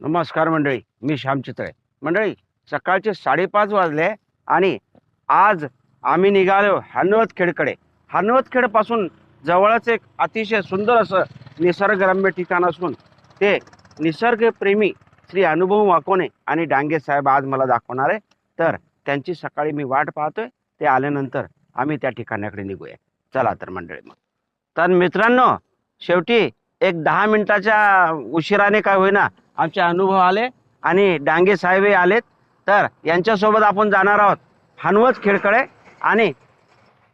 नमस्कार मंडळी मी श्याम चितळे मंडळी सकाळचे साडेपाच वाजले आणि आज आम्ही निघालो हनवतखेडकडे हनवतखेडपासून जवळच एक अतिशय सुंदर असं निसर्गरम्य ठिकाण असून ते निसर्गप्रेमी श्री अनुभव वाकोने आणि डांगे साहेब आज मला दाखवणार आहे. तर त्यांची सकाळी मी वाट पाहतोय. ते आल्यानंतर आम्ही त्या ठिकाणाकडे निघूया. चला तर मंडळी मग. तर मित्रांनो शेवटी एक दहा मिनिटाच्या उशिराने काय होईना आमचे अनुभव आले आणि डांगे साहेबही आलेत. तर यांच्यासोबत आपण जाणार आहोत हनवत खेळकडे आणि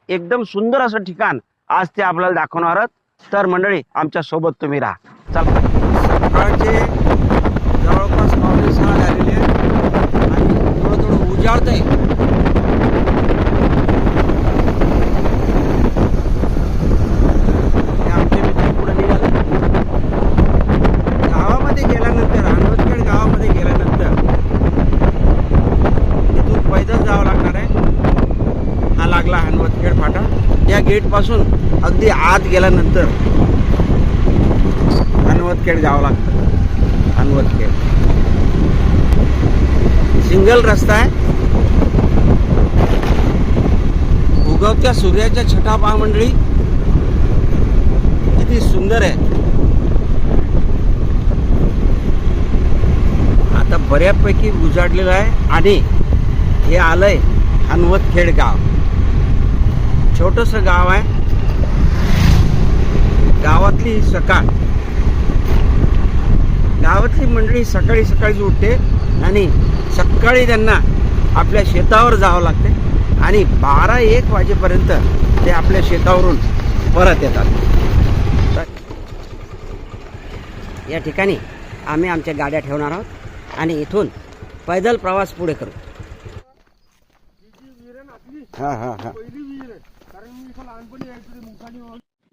एकदम सुंदर असं ठिकाण आज ते आपल्याला दाखवणार आहोत. तर मंडळी आमच्यासोबत तुम्ही राहा. चला. सकाळचे जवळपास पावणे सहा झालेले आहेत. आणि थोडं थोडं उजाडत आहे आमचे मित्र पुढे निघाले गावामध्ये गेल्यानंतर हनवतखेड गावामध्ये गेल्यानंतर तिथून पैदल जावं लागणार आहे हा लागला हनवतखेड फाटा या गेटपासून अगदी आत गेल्यानंतर अनवतखेड जावं लागतं. अनवतखेड सिंगल रस्ता आहे. उगवत्या सूर्याच्या छटा पहा मंडळी. किती सुंदर आहे. आता बऱ्यापैकी उजाडलेलं आहे आणि हे आलंय हनवतखेड गाव. छोटस गाव आहे. गावातली सकाळ. गावातली मंडळी सकाळी सकाळीच उठते आणि सकाळी त्यांना आपल्या शेतावर जावं लागते आणि बारा एक वाजेपर्यंत ते आपल्या शेतावरून परत येतात. या ठिकाणी आम्ही आमच्या गाड्या ठेवणार आहोत आणि इथून पैदल प्रवास पुढे करू. हां हां हां.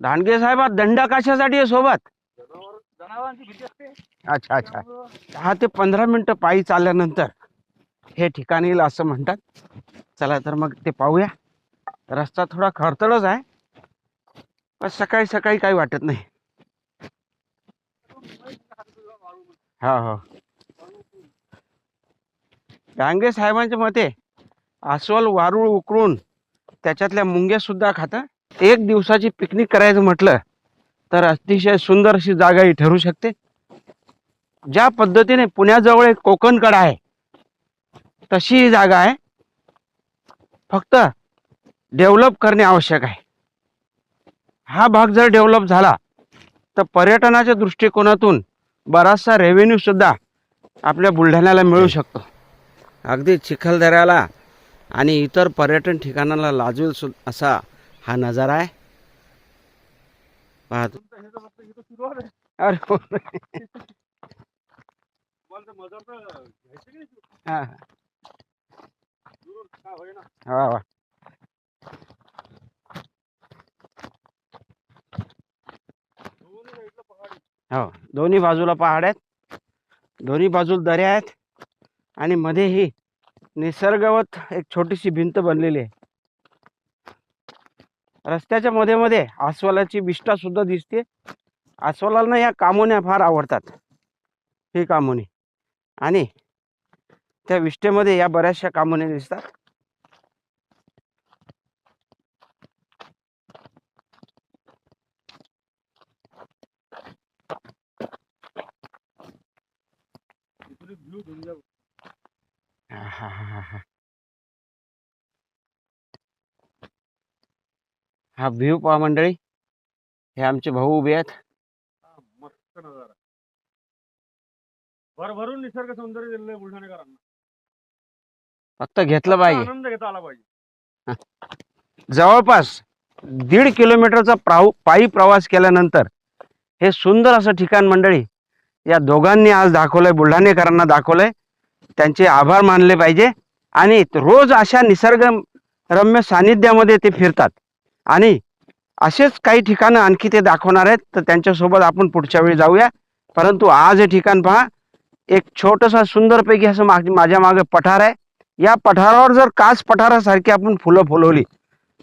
धांडगे साहेब हा दंडा कशासाठी आहे सोबत? अच्छा अच्छा. दहा ते पंधरा मिनिटं पायी चालल्यानंतर हे ठिकाण येईल असं म्हणतात. चला तर मग ते पाहूया. रस्ता थोडा खडतळच आहे. पण सकाळी सकाळी काही वाटत नाही. हा हो. डांगे साहेबांच्या मते अस्वल वारूळ उकळून त्याच्यातल्या मुंग्या सुद्धा खातात एक दिवसाची पिकनिक करायचं म्हटलं तर अतिशय सुंदर अशी जागा ही ठरू शकते. ज्या पद्धतीने पुण्याजवळ एक कोकणकड आहे तशी ही जागा आहे. फक्त डेव्हलप करणे आवश्यक आहे. हा भाग जर डेव्हलप झाला तर पर्यटनाच्या दृष्टिकोनातून बराचसा रेव्हेन्यू सुद्धा आपल्या बुलढाण्याला मिळू शकतो. अगदी चिखलदऱ्याला आणि इतर पर्यटन ठिकाणाला लाजवेल सु असा हा नजारा आहे. पाहतो अरे हो. हा. वा वा. हो दोन्ही बाजूला पहाड आहेत. दोन्ही बाजूला दऱ्या आहेत. आणि मध्ये ही निसर्गवत एक छोटीशी भिंत बनलेली आहे. रस्त्याच्या मध्ये मध्ये आस्वालाची विष्ठा सुद्धा दिसते. आस्वालांना या कामोन्या फार आवडतात. ही कामोनी. आणि त्या विष्ठेमध्ये या बऱ्याचशा कामोन्या दिसतात. हा, हा, हा, हा. हा व्ह्यू पहा मंडळी. हे आमचे भाऊ उभे आहेत. मस्त नजारा. भरभरून निसर्ग सौंदर्य दिलेलं आहे बुलढाणेकरांना. फक्त घेतलं पाहिजे. आनंद घेता आला पाहिजे. जवळपास दीड किलोमीटरचा पायी प्रवास केल्यानंतर हे सुंदर असं ठिकाण मंडळी या दोघांनी आज दाखवलंय बुलढाणेकरांना दाखवलंय. त्यांचे आभार मानले पाहिजे आणि रोज अशा निसर्गरम्य सानिध्यामध्ये ते फिरतात. आणि असेच काही ठिकाणं आणखी ते दाखवणार आहेत तर त्यांच्यासोबत आपण पुढच्या वेळी जाऊया. परंतु आज हे ठिकाण पहा एक छोटंसं सुंदरपैकी असं माग माझ्या मागे पठार आहे. या पठारावर जर काच पठारासारखी आपण फुलं फुलवली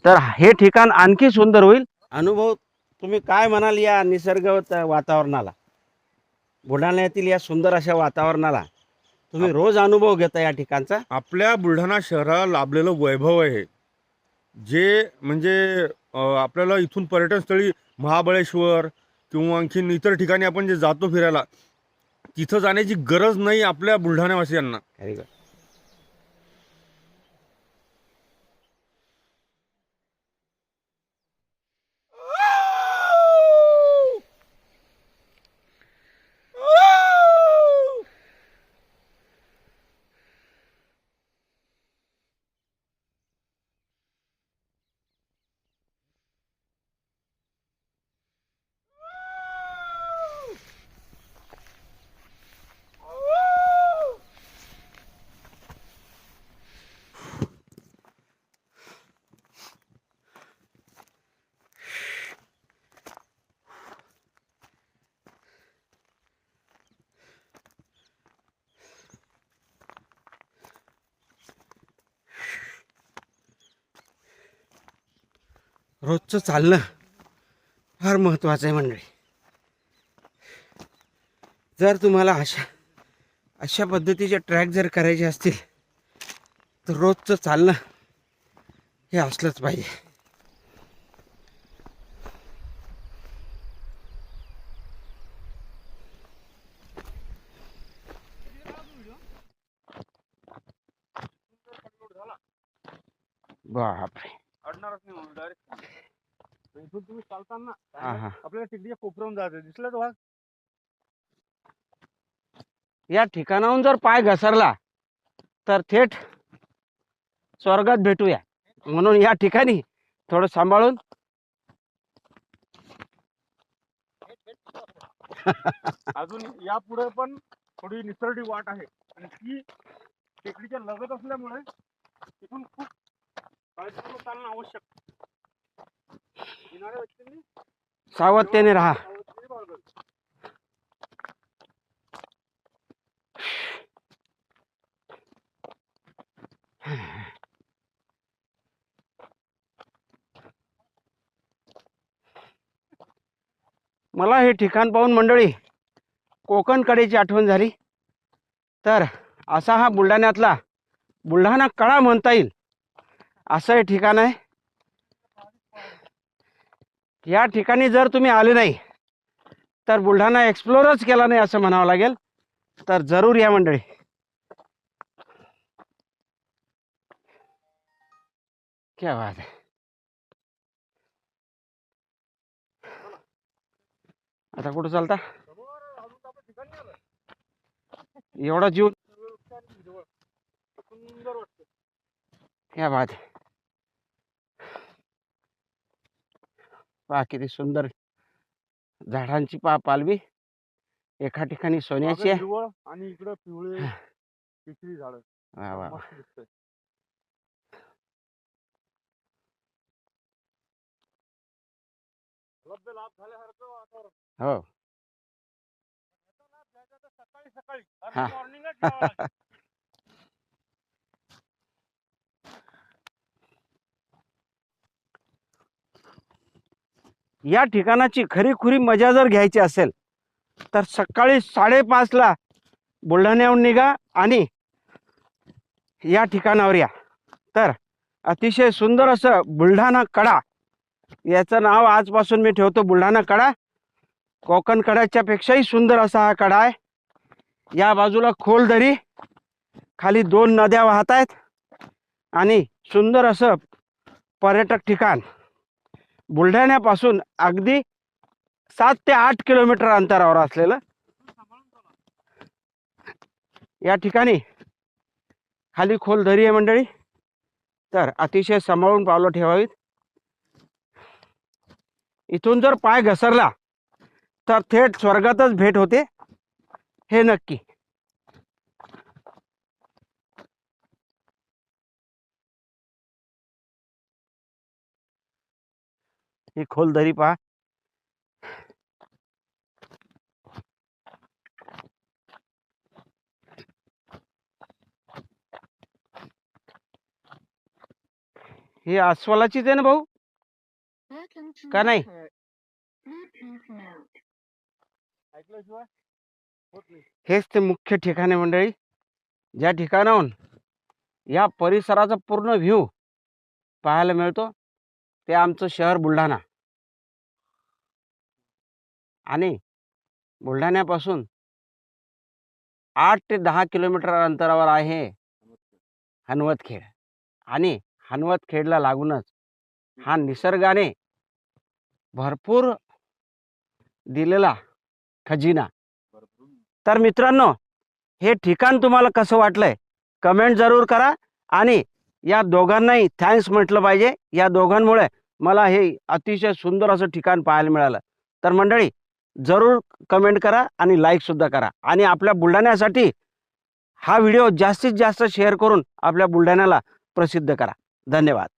तर हे ठिकाण आणखी सुंदर होईल. अनुभव तुम्ही काय म्हणाल या निसर्ग वातावरणाला? बुलढाण्यातील या सुंदर अशा वातावरणाला? तुम्ही रोज अनुभव घेता या ठिकाणचा? आपल्या बुलढाणा शहराला लाभलेलं वैभव आहे. जे म्हणजे आपल्याला इथून पर्यटनस्थळी महाबळेश्वर किंवा आणखीन इतर ठिकाणी आपण जे जातो फिरायला तिथं जाण्याची गरज नाही आपल्या बुलढाण्यावासियांना. रोजचं चालणं फार महत्त्वाचं आहे मंडळी. जर तुम्हाला अशा अशा पद्धतीचे ट्रॅक जर करायचे असतील तर रोजचं चालणं हे असलंच पाहिजे. बापरे अडणारच नाही म्हणून डायरेक्ट इथून तुम्ही चालताना हा हा. आपल्याला टिकडीच्या कोपऱ्याहून जायचं. दिसलं तो भाग या ठिकाणाहून जर पाय घसरला तर थेट स्वर्गात भेटूया. म्हणून या ठिकाणी थोडं सांभाळून. अजून या पुढे पण थोडी निसरडी वाट आहे. आणि ती टेकडीच्या लगत असल्यामुळे तिथून खूप काळजीपूर्वक चालणं आवश्यक. सावधतेने राहा. मला हे ठिकाण पाहून मंडळी कोकणकडेची आठवण झाली. तर असा हा बुलढाण्यातला बुलढाणा कळा म्हणता येईल. असं हे ठिकाण आहे. या ठिकाणी जर तुम्ही आले नाही तर बुलढाणा एक्सप्लोरच केला नाही असं म्हणावं लागेल. तर जरूर या मंडळी. क्या बात आहे आता कुठं चालता? एवढा जीव क्या बात आहे पहा किती सुंदर झाडांची पा पालवी. एका ठिकाणी सोन्याची मागं आहे. हिरवळ आणि इकडं पिवळे झाड. वा वा वा. मस्त दिसतंय. लब्ध लाभ झाल्यासारखं वातावरण. हो. याचा लाभ घ्यायचा तर सकाळी सकाळी. हा. मॉर्निंगच या ठिकाणाची खरीखुरी मजा जर घ्यायची असेल तर सकाळी साडेपाचला बुलढाण्याहून निघा आणि या ठिकाणावर या. तर अतिशय सुंदर असं बुलढाणा कडा याचं नाव आजपासून मी ठेवतो बुलढाणा कडा. कोकण कड्याच्या पेक्षाही सुंदर असा हा कडा आहे. या बाजूला खोल दरी खाली दोन नद्या वाहत आहेत आणि सुंदर असं पर्यटक ठिकाण. बुलढाण्यापासून अगदी सात ते आठ किलोमीटर अंतरावर असलेलं या ठिकाणी खाली खोल दरी आहे मंडळी. तर अतिशय सांभाळून पावलं ठेवावीत. इथून जर पाय घसरला तर थेट स्वर्गातच भेट होते. हे नक्की. ही खोल दरी पहा. ही अस्वलाचीच आहे ना भाऊ. का नाही? हेच ते मुख्य ठिकाण आहे मंडळी. ज्या ठिकाणाहून या परिसराचा पूर्ण व्ह्यू पाहायला मिळतो. ते आमचं शहर बुलढाणा. आणि बुलढाण्यापासून आठ ते दहा किलोमीटर अंतरावर आहे हनवतखेड. आणि हनवतखेडला लागूनच हा निसर्गाने भरपूर दिलेला खजिना. तर मित्रांनो हे ठिकाण तुम्हाला कसं वाटलंय? कमेंट जरूर करा आणि या दोघांनाही थँक्स म्हटलं पाहिजे. या दोघांमुळे मला हे अतिशय सुंदर असं ठिकाण पाहायला मिळालं. तर मंडळी जरूर कमेंट करा आणि लाईकसुद्धा करा. आणि आपल्या बुलढाण्यासाठी हा व्हिडिओ जास्तीत जास्त शेअर करून आपल्या बुलढाण्याला प्रसिद्ध करा. धन्यवाद.